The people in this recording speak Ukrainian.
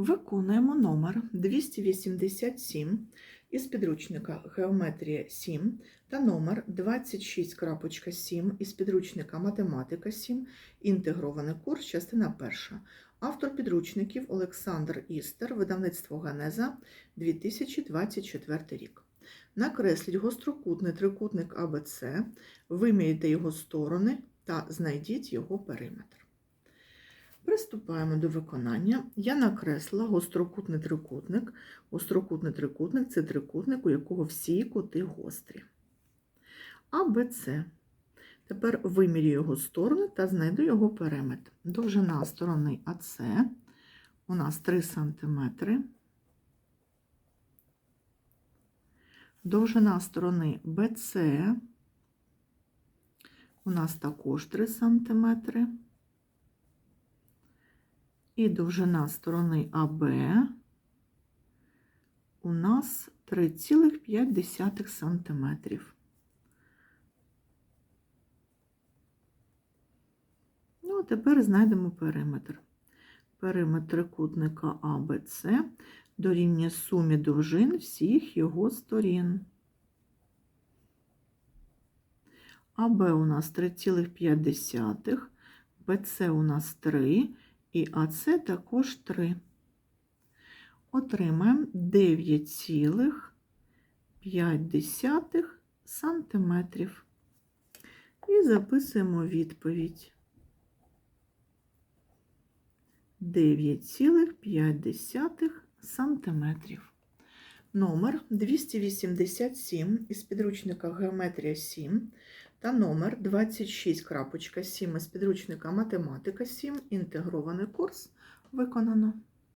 Виконуємо номер 287 із підручника Геометрія 7 та номер 26.7 із підручника Математика 7, інтегрований курс, частина 1. Автор підручників Олександр Істер, видавництво Ганеза, 2024 рік. Накресліть гострокутний трикутник АБЦ, виміряйте його сторони та знайдіть його периметр. Приступаємо до виконання. Я накреслила гострокутний трикутник. Гострокутний трикутник це трикутник, у якого всі кути гострі. А, Б. Тепер вимірюю його сторони та знайду його периметр. Довжина сторони АС у нас 3 см. Довжина сторони БЦ у нас також 3 см. І довжина сторони АБ у нас 3,5 см. Ну, а тепер знайдемо периметр. Периметр трикутника АБЦ дорівнює сумі довжин всіх його сторін. АБ у нас 3,5, БЦ у нас 3 і АЦ також 3. Отримаємо 9,5 сантиметрів. І записуємо відповідь. 9,5 сантиметрів. Номер 287 із підручника Геометрія 7 та номер 26.7 із підручника Математика 7. Інтегрований курс виконано.